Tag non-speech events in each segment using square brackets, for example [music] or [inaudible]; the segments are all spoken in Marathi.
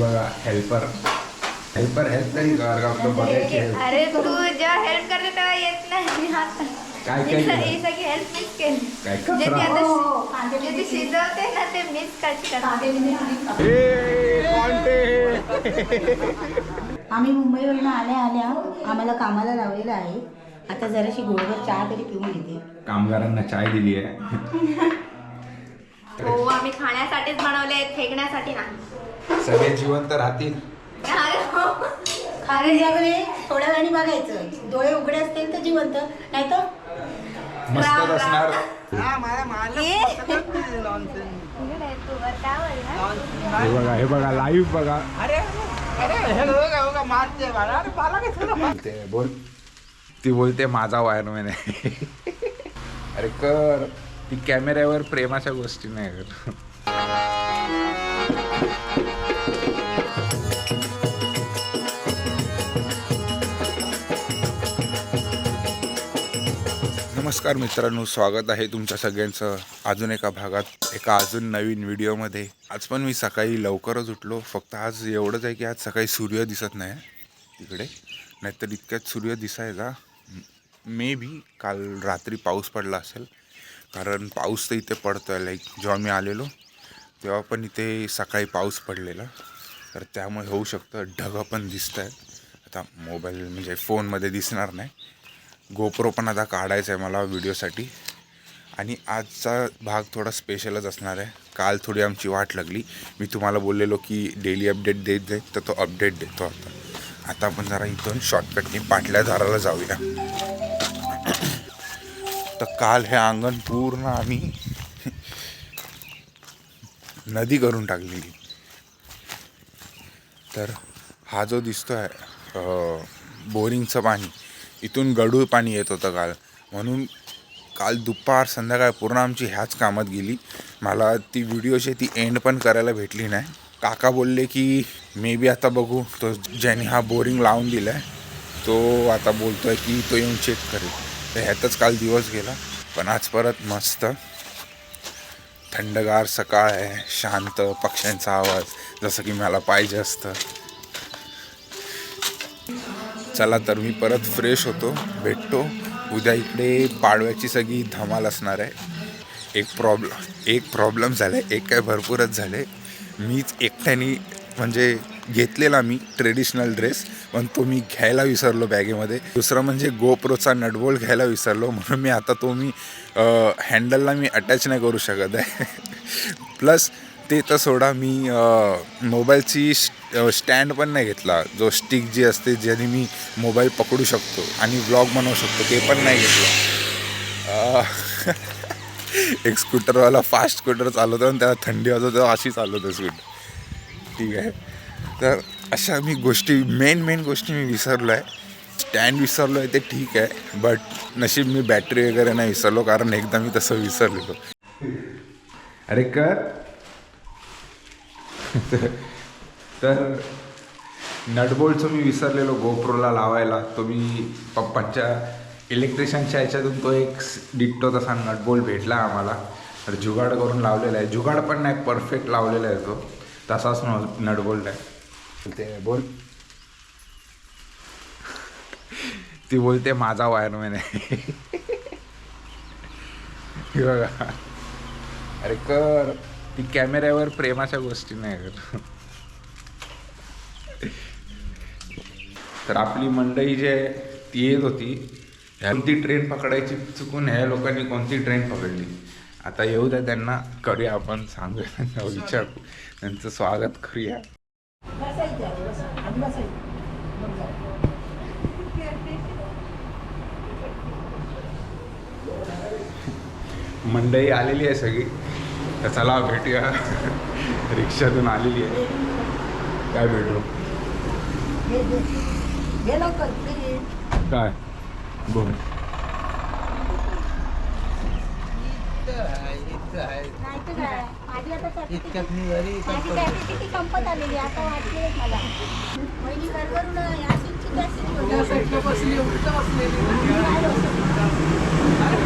बघा हेल्पर हेल्पर हेल्प तरी कर का आपलं बघायची help. अरे तू जेव्हा हेल्प करते तेव्हा येत नाही. आता काय ही केलं? स- ही सगळी हेल्प मीच केली. काय जे ती कचरा आता जे ती शिजवते ना ते मीच कट करते ए, कोण ते? आम्ही मुंबईवरून आल्या आल्या. आम्हाला कामाला लावलेलं आहे. आता जराशी गोडभर चहा तरी पिऊन घेते. कामगारांना चाय दिली आहे. हो आम्ही खाण्यासाठीच बनवले फेकण्यासाठी नाही. सगळे जिवंत राहतील. अरे हो. खाली जगले थोड्या वेळाने बघायचं डोळे उघडे असतील तर जिवंत. नाही तर मस्तच असणार? हे बघा हे बघा लाईव्ह बघा. ते बोल. ती बोलते माझा वायरमॅन आहे. अरे कर. ती कॅमेऱ्यावर प्रेमाच्या गोष्टी नाही कर नमस्कार मित्रांनो स्वागत आहे तुमच्या सगळ्यांचं अजून एका भागात एका अजून नवीन व्हिडिओमध्ये. आज पण मी सकाळी लवकरच उठलो फक्त आज एवढंच आहे की आज सकाळी सूर्य दिसत नाही तिकडे. नाहीतर इतक्यात सूर्य दिसायचा. मे बी काल रात्री पाऊस पडला असेल कारण पाऊस तर इथे पडतो आहे लाईक जेव्हा मी आलेलो तेव्हा पण इथे सकाळी पाऊस पडलेला. तर त्यामुळे होऊ शकतं ढगं पण दिसत आहेत आता मोबाईल म्हणजे फोनमध्ये दिसणार नाही. गोप्रो पण आता काढायचा आहे मला व्हिडिओसाठी. आणि आजचा भाग थोडा स्पेशलच असणार आहे. काल थोडी आमची वाट लागली. मी तुम्हाला बोललेलो की डेली अपडेट देत जाईल तर तो अपडेट देतो आता. आता आपण जरा इथून शॉर्टकटने पाटल्या दाराला जाऊया. तर काल हे अंगण पूर्ण आम्ही नदी करून टाकलेली. तर हा जो दिसतो आहे बोरिंगचं पाणी इथून गढूळ पाणी येत होतं काल. म्हणून काल दुपार संध्याकाळ पूर्ण आमची ह्याच कामात गेली. मला ती व्हिडिओची ती एंड पण करायला भेटली नाही. काका बोलले की मे बी आता बघू. तो ज्याने हा बोरिंग लावून दिला आहे तो आता बोलतोय की तो येऊन चेक करेल. तर ह्यातच काल दिवस गेला. पण आज परत मस्त. थंडगार सकाळ आहे शांत पक्ष्यांचा आवाज जसं की मला पाहिजे असतं. चला तर मी परत फ्रेश होतो भेटतो. उद्या इकडे पाडव्याची सगळी धमाल असणार आहे. एक प्रॉब्लम एक प्रॉब्लेम झाला आहे एक काय भरपूरच झाले मीच एकट्याने म्हणजे घेतलेला मी ट्रेडिशनल ड्रेस पण तो मी घ्यायला विसरलो बॅगेमध्ये. दुसरं म्हणजे गोप्रोचा नटबोल्ट घ्यायला विसरलो म्हणून मी आता तो मी हँडलला मी अटॅच नाही करू शकत आहे. [laughs] प्लस ते तर सोडा मी मोबाईलची स्टँड पण नाही घेतला. जो स्टिक जी असते ज्याने मी मोबाईल पकडू शकतो आणि ब्लॉग बनवू शकतो ते पण नाही घेतलं. [laughs] एक स्कूटरवाला फास्ट स्कूटर चालवतो आणि त्याला थंडी वाजवतो तेव्हा अशी चालवतो स्कूटर. ठीक आहे. तर अशा मी गोष्टी मेन मेन गोष्टी मी विसरलो आहे. स्टँड विसरलो आहे ते ठीक आहे बट नशीब मी बॅटरी वगैरे नाही विसरलो कारण एकदा मी तसं विसरलेलो. अरे कर. [laughs] तर नटबोल्टचं मी विसरलेलो गोप्रोला लावायला. तो मी पप्पाच्या इलेक्ट्रिशियनच्या ह्याच्यातून तो एक डिट्टो तसा नटबोल्ट भेटला आम्हाला. तर जुगाड करून लावलेला आहे. जुगाड पण नाही परफेक्ट लावलेला आहे तो. तसाच न- नटबोल्ट आहे. ते बोल. ती बोलते माझा वायरमॅन आहे. [laughs] बघा. अरे कर. ती कॅमेऱ्यावर प्रेमाच्या गोष्टी नाही कर तर आपली मंडळी जे ती येत होती कोणती ट्रेन पकडायची चुकून ह्या लोकांनी कोणती ट्रेन पकडली? आता येऊ द्या त्यांना करूया आपण सांगूया त्यांना विचारू. त्यांचं स्वागत करूया. मंडई आलेली आहे सगळी. तर चला भेटूया. रिक्षातून आलेली आहे. काय भेटू. काय? बोल.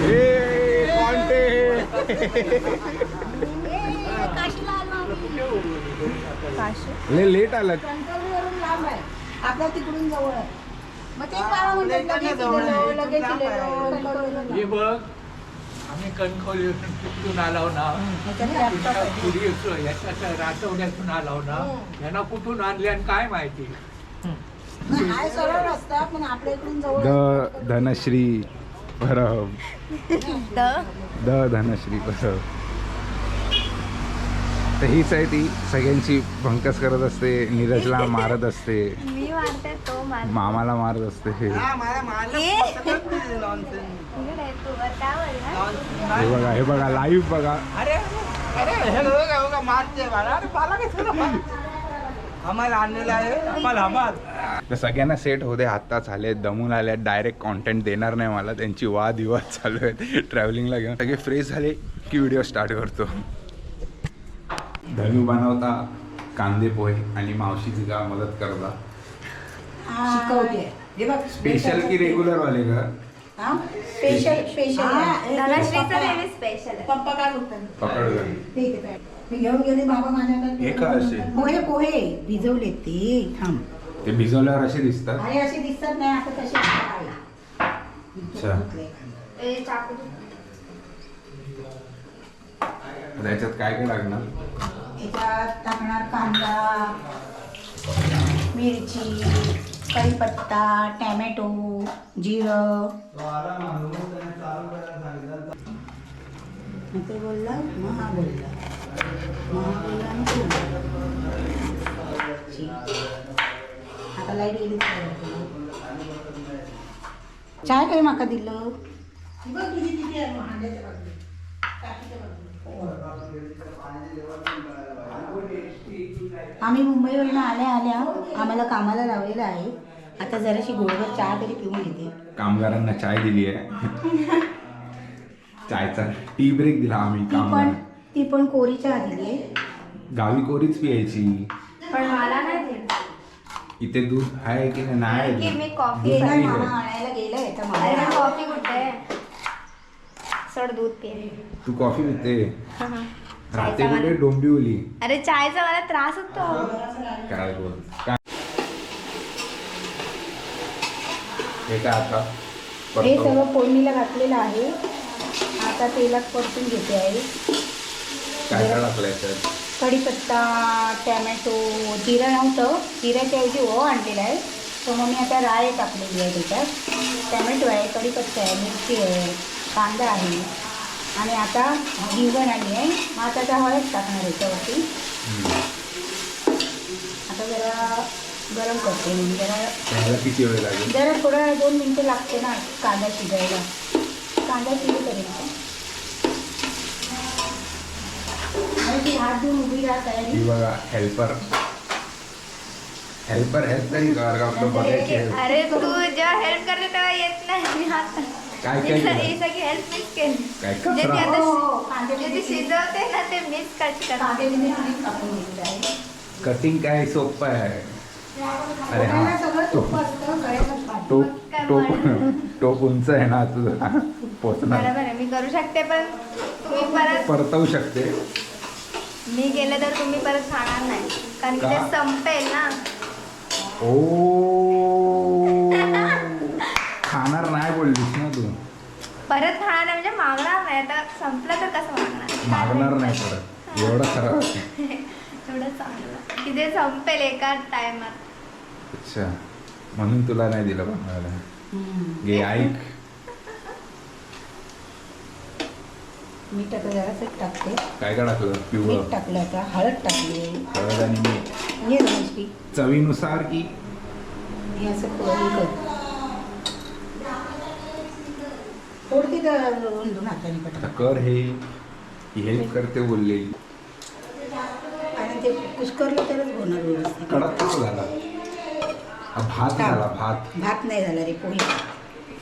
ए, लेट आलं कणकवलीवरून लांब आहे. आपल्या तिकडून जवळ आहे. मग म्हणतात लगेच लगेच कणकवलीवरून हे बघ आम्ही कणखोली तिकडून आलो ना. ह्याच्यात laptop आहे. पुढे येतो याच्या रातवड्यातून आलो ना. यांना कुठून आणले आणि काय माहिती? नाही, हाय सरळ रस्ता पण आपल्या इकडून जवळ the Dhanashree Parab the the Dhanashree Parab तर हीच आहे ती. सगळ्यांची भंकस करत असते नीरजला मारत असते. मी मारते तो मार मामाला मारत असते. हे बघा हे बघा लाईव्ह बघा. हे तर सगळ्यांना सेट होते आत्ता झाले दमून आले डायरेक्ट कॉन्टेंट देणार नाही मला. त्यांची वादविवाद चालू आहेत. ट्रॅव्हलिंगला घेऊन. सगळे फ्रेश झाले की व्हिडिओ स्टार्ट करतो. धनू बनवता कांदे पोहे आणि मावशीची का मदत करता. शिकवते. हे बघ स्पेशल की रेग्युलर वाले का? स्पेशल स्पेशल धनश्रीचं नेहमी स्पेशल आहे. पप्पा काय बोलतात? पकड? मी घेऊन गेले बाबा माझ्याकडे. हे काय असे? पोहे पोहे. भिजवले ते. थांब. ते भिजवल्यावर असे दिसतात? अरे असे दिसतात नाही आता तसे आहे. अच्छा. चाकू त्याच्यात काय काय लागणार याच्यात टाकणार कांदा मिरची कढीपत्ता टॅमॅटो जिरं मग ते बोलला मग हा बोलला मग हा बोलला आणि तो बोलला. ठीक. आता लाइट गेली चाय काय माका दिलं बघ तुझी तिथे आहे हांड्याच्या बाजूला. टाकीच्या बाजूला. आम्ही मुंबईवरून आल्या आल्या आम्हाला कामाला लावलेलं आहे आता जराशी गोडभर चहा तरी पिऊन घेते कामगारांना चाय दिली आहे चायचा टी ब्रेक दिला आम्ही ती पण कामगार ती पण कोरी चहा दिली आहे गावी कोरीच पियायची पण मला नाही दिलं. इथे दूध आहे की नाही? की नाही मी कॉफी मामा आहे. आणायला गेलाय आता अरे मामा कॉफी कुठे आहे? सोड दूध पिये तू कॉफी पिते? राहते कुठे? डोंबिवली. अरे चायचा मला त्रास होतो. काय बोल? काय? हे काय आता? हे परतो. सगळं फोडणीला घातलेलं आहे. आता तेलात परतून घेते आहे काय काय टाकलं याच्यात कढीपत्ता टॅमॅटो जिरं नव्हतं. जिऱ्याच्या ऐवजी ओ आणलेला आहे. तर मग मी आता राय टाकलेली आहे त्याच्यात. टॅमॅटो आहे कढीपत्ता आहे मिरची आहे. कांदा आहे. आणि आता हिंगण आली आहे मग आता त्या हळद टाकणार याच्यावरती. आता जरा गरम करते मी. जरा किती वेळ लागेल? जरा थोडं दोन मिनटं लागते ना कांदा शिजायला. कांदा शिजू करेल हात धुवून उभी बघा हेल्पर हेल्पर हेल्प help. अरे तू जेव्हा हेल्प करते तेव्हा येत नाही. आता काय काय ही केलं? सगळी हेल्प मीच केली. काय जे ती कचरा आता हो, कांदे जे ती शिजवते ना ते मीच कट करते. कांदे बिंदे तुम्हीच कापून घेतले आहे कटिंग काय सोपं आहे? अरे हा सगळं टोप असतं. टोप टोप टोप उंच आहे ना तुझा? पोचणार. बरोबर आहे मी करू शकते पण तुम्ही परत परतवू शकते. मी गेले तर तुम्ही परत खाणार नाही. कारण की ते का? संपेल ना. ओ खाणार नाही बोललीस ना तू परत खाणार नाही म्हणजे मागणार नाही. आता संपलं तर कसं मागणार? मागणार नाही परत. एवढं खरं [laughs] एवढं चांगलं. की ते संपेल एका टायमात. अच्छा. म्हणून तुला नाही दिलं बनवायला हम्म. घे ऐक. मीठ आता जरासं टाकते. काय काय टाकलं? मीठ पिवळं टाकलं आता. हळद टाकली. हळद आणि मीठ. हे चवीनुसार की? हे असं करून कर थोडी तर दोन हाताने पटकन कर हे. हेल्प करते बोलले. आणि ते कुस्करलं तरच होणार व्यवस्थित. कडक कसं झाला? हा भात झाला भात. भात नाही झाला रे पोळी.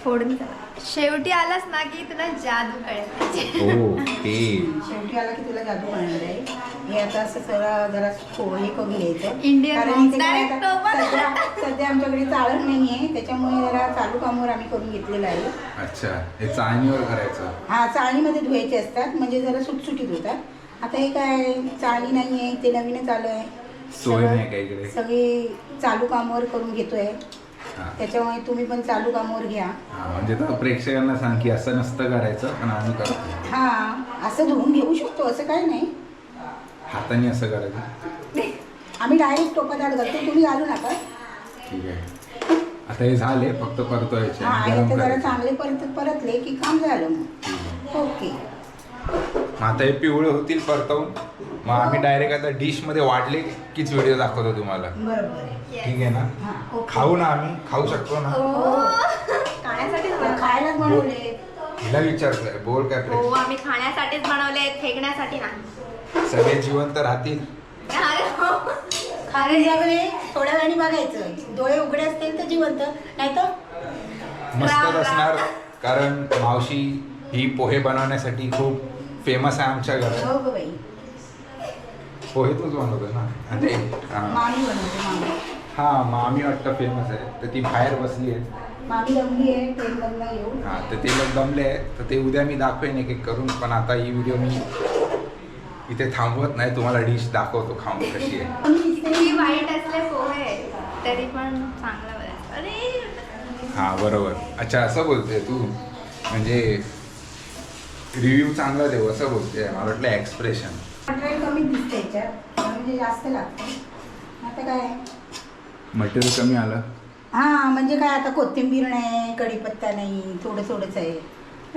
फोडून जा. शेवटी आलास ना की तुला जादू कळेल. हो ते. शेवटी आला की तुला जादू करणार आहे. हे आता असं जरा जरा हे करून घ्यायचं. कारण. इथे काय आता. सध्या सध्या आमच्याकडे चाळण नाही आहे त्याच्यामुळे जरा चालू कामावर आम्ही करून घेतलेलं आहे. अच्छा हे चाळणीवर करायचं. हा चाळणीमध्ये धुवायचे असतात. म्हणजे जरा सुटसुटीत होतात. आता हे काय चाळणी नाही आहे ते नवीनच आलं आहे सोय नाही काय इकडे? सगळी चालू कामावर करून घेतोय. हा. त्याच्यामुळे तुम्ही पण चालू कामावर घ्या. हा, म्हणजे तर प्रेक्षकांना सांग की असं नसतं करायचं पण आम्ही करतो. हा असं धुवून घेऊ शकतो. असं काय नाही. हाताने असं करायचं. आम्ही डायरेक्ट टोपात घालतो तुम्ही घालू नका. ठीक आहे. आता हे झाले फक्त परतवायचे हा आणि आणि गरम ते जरा करायचे. चांगले परत परतले की काम झालं मग. ओके. मग आता हे पिवळे होतील परतवून. मग आम्ही डायरेक्ट आता डिशमध्ये वाढले कीच व्हिडिओ दाखवतो तुम्हाला. बरोबर आहे. ठीक आहे ना? हा ओके. खाऊ ना आम्ही. खाऊ शकतो ना? हो. खाण्यासाठीच तर बनवले. खायलाच बनवले हिला विचारतोय बोल काय हो आम्ही खाण्यासाठीच बनवले फेकण्यासाठी नाही. सगळे जिवंत राहतील. अरे हो. खाली सगळे थोड्या वेळाने बघायचं डोळे उघडे असतील तर जिवंत नाही तर राम. असणार कारण मावशी ही पोहे बनवण्यासाठी खूप फेमस आहे आमच्या घरात. हो गं बाई. पोहे तूच बनवतो ना? अरे हा. मामी बनवते मामी. हा मामी वाटतं फेमस आहे. तर ती बाहेर बसली आहे. मामी दमली आहे ट्रेन मधनं येऊन. हा तर ते लोक दमले आहे. तर ते उद्या मी दाखवेन एक एक करून पण आता ही व्हिडिओ मी इथे थांबवत नाही तुम्हाला डिश दाखवतो खाऊन कशी आहे. वाईट असले पोहे तरी पण चांगलं बरं अरे! हा बरोबर. अच्छा असं बोलते तू. म्हणजे रिव्ह्यू चांगला देऊ असं बोलते. मला वाटलं एक्सप्रेशन मटेरियल कमी दिसते म्हणजे जास्त लागतं. आता काय? मटेरियल कमी आलं? हा म्हणजे काय आता कोथिंबीर नाही कढीपत्ता नाही थोडं थोडंच आहे.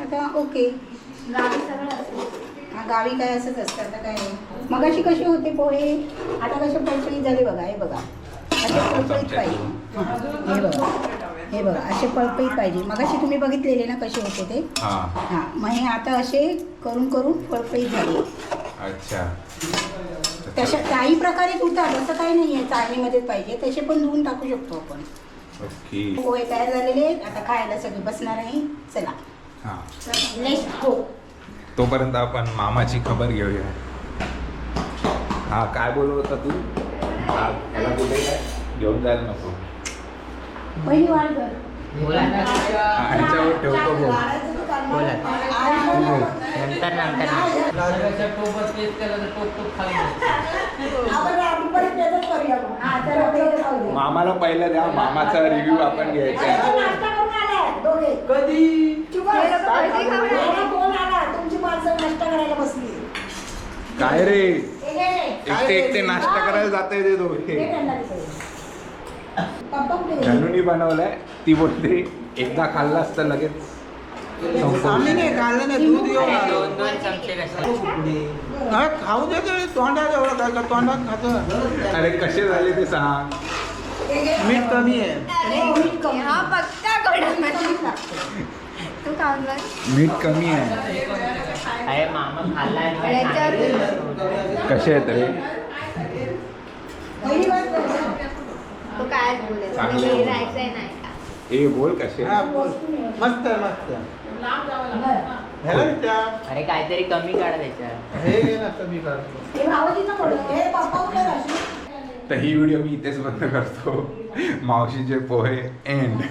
आता ओके. सगळं असतं. हा, गावी काय असंच असतं आता काय? मगाशी कसे होते पोहे? आता कसे पळपळीत झाले बघा हे बघा. असे पळपळीत पाहिजे हा, हे बघा हे बघा असे पळपळीत पाहिजे मगाशी तुम्ही बघितलेले ना कसे होते ते? हा. हां मग हे आता असे करून करून पळपळीत झाले. अच्छा. तशा काही प्रकारे धुतात असं काही नाही आहे चाळणीमध्येच पाहिजे. तसे पण धुवून टाकू शकतो आपण. पोहे तयार झालेले आहेत. आता खायला सगळे बसणार आहे. चला. नेक्स्ट हो तोपर्यंत आपण मामाची खबर घेऊया. हा काय बोलत होता तू? हा, याला कुठे काय? घेऊन जायला नको. पहिली वाढ कर ह्याच्यावर ठेवतो नंतर नंतर. मग. हा, तर. मामाला पहिलं द्या मामाचा रिव्ह्यू आपण घ्यायचा आहे. आपण नाश्ता करून आलाय, दोघे. कधी चुप बस. हे लोकं काय कधी खाऊन खाऊ? आले? मला फोन आला, तुमची माणसं नाश्ता करायला बसली काय रे. एकटे एकटे नाश्ता करायला जाते ते हे दोघे? धनुनी बनवलाय. ती बोलते एकदा खाल्ला असतं लगेच. आम्ही नाही खाल्लं नाही दूध येऊन आलं. दोन दोन चमचे कसे? खाऊ दे ते तोंडात एवढं काय का तोंडात खातं? अरे कसे झाले ते सांग. हे. मीठ कमी आहे. तू मीठ कमी आहे कसे आहेत रे पहिली वार कर. तू काय बोलेल चांगलं म्हणजे बोल. राहायचंय नाही का ए बोल कसे हा, बोल. मस्त आहे मस्त आहे. ह्याला अरे काहीतरी कमी काढ त्याच्यात हे घे ना कमी करतो हे. हे? तर ही व्हिडिओ मी इथेच बंद करतो मावशीचे पोहे एंड